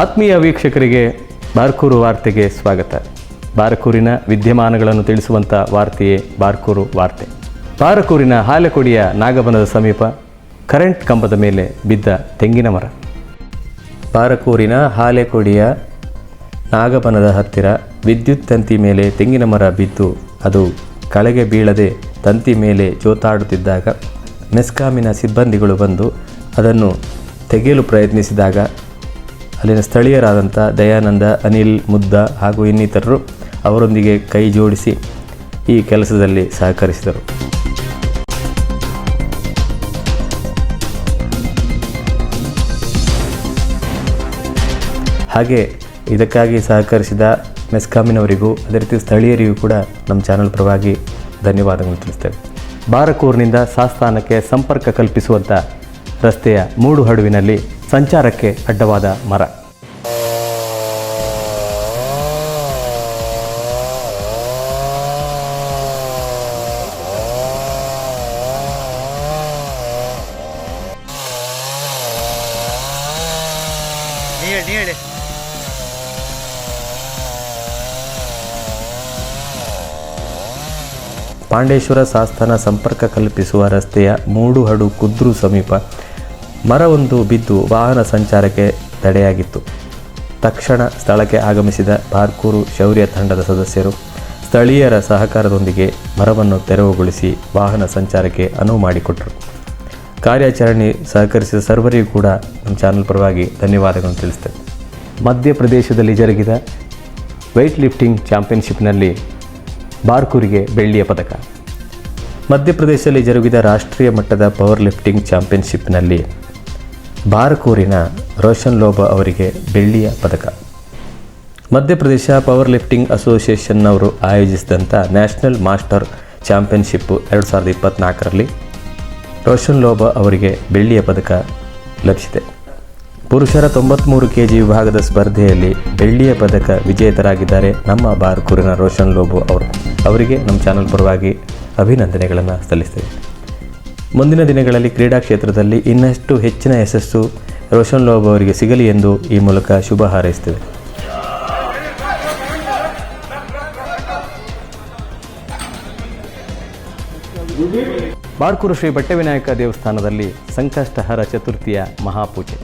ಆತ್ಮೀಯ ವೀಕ್ಷಕರಿಗೆ ಬಾರ್ಕೂರು ವಾರ್ತೆಗೆ ಸ್ವಾಗತ. ಬಾರಕೂರಿನ ವಿದ್ಯಮಾನಗಳನ್ನು ತಿಳಿಸುವಂಥ ವಾರ್ತೆಯೇ ಬಾರ್ಕೂರು ವಾರ್ತೆ. ಬಾರಕೂರಿನ ಹಾಲೆಕೊಡಿಯ ನಾಗಬನದ ಸಮೀಪ ಕರೆಂಟ್ ಕಂಬದ ಮೇಲೆ ಬಿದ್ದ ತೆಂಗಿನ ಮರ. ಬಾರಕೂರಿನ ಹಾಲೆಕೊಡಿಯ ನಾಗಬನದ ಹತ್ತಿರ ವಿದ್ಯುತ್ ತಂತಿ ಮೇಲೆ ತೆಂಗಿನ ಮರ ಬಿದ್ದು ಅದು ಕಳೆಗೆ ಬೀಳದೆ ತಂತಿ ಮೇಲೆ ಜೋತಾಡುತ್ತಿದ್ದಾಗ ಮೆಸ್ಕಾಮಿನ ಸಿಬ್ಬಂದಿಗಳು ಬಂದು ಅದನ್ನು ತೆಗೆಯಲು ಪ್ರಯತ್ನಿಸಿದಾಗ ಅಲ್ಲಿನ ಸ್ಥಳೀಯರಾದಂಥ ದಯಾನಂದ, ಅನಿಲ್, ಮುದ್ದ ಹಾಗೂ ಇನ್ನಿತರರು ಅವರೊಂದಿಗೆ ಕೈ ಜೋಡಿಸಿ ಈ ಕೆಲಸದಲ್ಲಿ ಸಹಕರಿಸಿದರು. ಹಾಗೆ ಇದಕ್ಕಾಗಿ ಸಹಕರಿಸಿದ ಮೆಸ್ಕಾಮಿನವರಿಗೂ, ಅದೇ ರೀತಿ ಸ್ಥಳೀಯರಿಗೂ ಕೂಡ ನಮ್ಮ ಚಾನಲ್ ಪರವಾಗಿ ಧನ್ಯವಾದಗಳನ್ನು ತಿಳಿಸ್ತೇವೆ. ಬಾರಕೂರಿನಿಂದ ಸಾಸ್ಥಾನಕ್ಕೆ ಸಂಪರ್ಕ ಕಲ್ಪಿಸುವಂಥ ರಸ್ತೆಯ ಮೂಡು ಹಡುವಿನಲ್ಲಿ ಸಂಚಾರಕ್ಕೆ ಅಡ್ಡವಾದ ಮರ. ಪಾಂಡೇಶ್ವರ ಸಾಸ್ಥಾನ ಸಂಪರ್ಕ ಕಲ್ಪಿಸುವ ರಸ್ತೆಯ ಮೂಡುಹಡು ಕುದ್ರು ಸಮೀಪ ಮರವೊಂದು ಬಿದ್ದು ವಾಹನ ಸಂಚಾರಕ್ಕೆ ತಡೆಯಾಗಿತ್ತು. ತಕ್ಷಣ ಸ್ಥಳಕ್ಕೆ ಆಗಮಿಸಿದ ಬಾರ್ಕೂರು ಶೌರ್ಯ ತಂಡದ ಸದಸ್ಯರು ಸ್ಥಳೀಯರ ಸಹಕಾರದೊಂದಿಗೆ ಮರವನ್ನು ತೆರವುಗೊಳಿಸಿ ವಾಹನ ಸಂಚಾರಕ್ಕೆ ಅನುವು ಮಾಡಿಕೊಟ್ಟರು. ಕಾರ್ಯಾಚರಣೆ ಸಹಕರಿಸಿದ ಸರ್ವರಿಗೂ ಕೂಡ ನಮ್ಮ ಚಾನಲ್ ಪರವಾಗಿ ಧನ್ಯವಾದಗಳನ್ನು ತಿಳಿಸ್ತೇವೆ ಮಧ್ಯಪ್ರದೇಶದಲ್ಲಿ ಜರುಗಿದ ವೆಯ್ಟ್ ಲಿಫ್ಟಿಂಗ್ ಚಾಂಪಿಯನ್ಶಿಪ್ನಲ್ಲಿ ಬಾರ್ಕೂರಿಗೆ ಬೆಳ್ಳಿಯ ಪದಕ. ಮಧ್ಯಪ್ರದೇಶದಲ್ಲಿ ಜರುಗಿದ ರಾಷ್ಟ್ರೀಯ ಮಟ್ಟದ ಪವರ್ ಲಿಫ್ಟಿಂಗ್ ಚಾಂಪಿಯನ್ಶಿಪ್ನಲ್ಲಿ ಬಾರ್ಕೂರಿನ ರೋಷನ್ ಲೋಬ ಅವರಿಗೆ ಬೆಳ್ಳಿಯ ಪದಕ. ಮಧ್ಯಪ್ರದೇಶ ಪವರ್ ಲಿಫ್ಟಿಂಗ್ ಅಸೋಸಿಯೇಷನ್ನವರು ಆಯೋಜಿಸಿದಂಥ ನ್ಯಾಷನಲ್ ಮಾಸ್ಟರ್ ಚಾಂಪಿಯನ್ಶಿಪ್ಪು ಎರಡು ಸಾವಿರದ ಇಪ್ಪತ್ತ್ನಾಲ್ಕರಲ್ಲಿ ರೋಷನ್ ಲೋಬ ಅವರಿಗೆ ಬೆಳ್ಳಿಯ ಪದಕ ಲಭಿಸಿದೆ. ಪುರುಷರ ತೊಂಬತ್ತ್ಮೂರು ಕೆ ಜಿ ವಿಭಾಗದ ಸ್ಪರ್ಧೆಯಲ್ಲಿ ಬೆಳ್ಳಿಯ ಪದಕ ವಿಜೇತರಾಗಿದ್ದಾರೆ ನಮ್ಮ ಬಾರ್ಕೂರಿನ ರೋಷನ್ ಲೋಬೋ ಅವರು. ಅವರಿಗೆ ನಮ್ಮ ಚಾನಲ್ ಪರವಾಗಿ ಅಭಿನಂದನೆಗಳನ್ನು ಸಲ್ಲಿಸ್ತೇವೆ. ಮುಂದಿನ ದಿನಗಳಲ್ಲಿ ಕ್ರೀಡಾ ಕ್ಷೇತ್ರದಲ್ಲಿ ಇನ್ನಷ್ಟು ಹೆಚ್ಚಿನ ಯಶಸ್ಸು ರೋಷನ್ ಲೋಬ್ ಅವರಿಗೆ ಸಿಗಲಿ ಎಂದು ಈ ಮೂಲಕ ಶುಭ ಹಾರೈಸ್ತೇವೆ ಬಾರ್ಕೂರು ಶ್ರೀ ಬಟ್ಟೆವಿನಾಯಕ ದೇವಸ್ಥಾನದಲ್ಲಿ ಸಂಕಷ್ಟಹರ ಚತುರ್ಥಿಯ ಮಹಾಪೂಜೆ.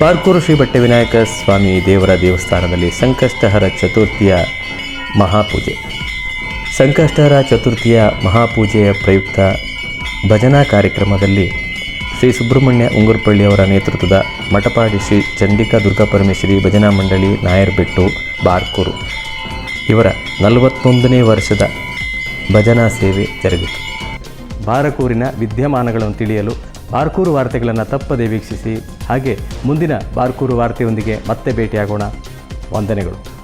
ಬಾರ್ಕೂರು ಶ್ರೀ ಬಟ್ಟೆ ವಿನಾಯಕ ಸ್ವಾಮಿ ದೇವರ ದೇವಸ್ಥಾನದಲ್ಲಿ ಸಂಕಷ್ಟಹರ ಚತುರ್ಥಿಯ ಮಹಾಪೂಜೆ. ಸಂಕಷ್ಟಹರ ಚತುರ್ಥಿಯ ಮಹಾಪೂಜೆಯ ಪ್ರಯುಕ್ತ ಭಜನಾ ಕಾರ್ಯಕ್ರಮದಲ್ಲಿ ಶ್ರೀ ಸುಬ್ರಹ್ಮಣ್ಯ ಉಂಗುರ್ಪಳ್ಳಿಯವರ ನೇತೃತ್ವದ ಮಠಪಾಡಿ ಶ್ರೀ ಚಂಡಿಕಾ ದುರ್ಗಾ ಪರಮೇಶ್ವರಿ ಭಜನಾ ಮಂಡಳಿ ನಾಯರ್ಬೆಟ್ಟು ಬಾರ್ಕೂರು ಇವರ ನಲವತ್ತೊಂದನೇ ವರ್ಷದ ಭಜನಾ ಸೇವೆ ಜರುಗಿತು. ಬಾರಕೂರಿನ ವಿದ್ಯಮಾನಗಳನ್ನು ತಿಳಿಯಲು ಬಾರ್ಕೂರು ವಾರ್ತೆಗಳನ್ನು ತಪ್ಪದೆ ವೀಕ್ಷಿಸಿ. ಹಾಗೆ ಮುಂದಿನ ಬಾರ್ಕೂರು ವಾರ್ತೆಯೊಂದಿಗೆ ಮತ್ತೆ ಭೇಟಿಯಾಗೋಣ. ವಂದನೆಗಳು.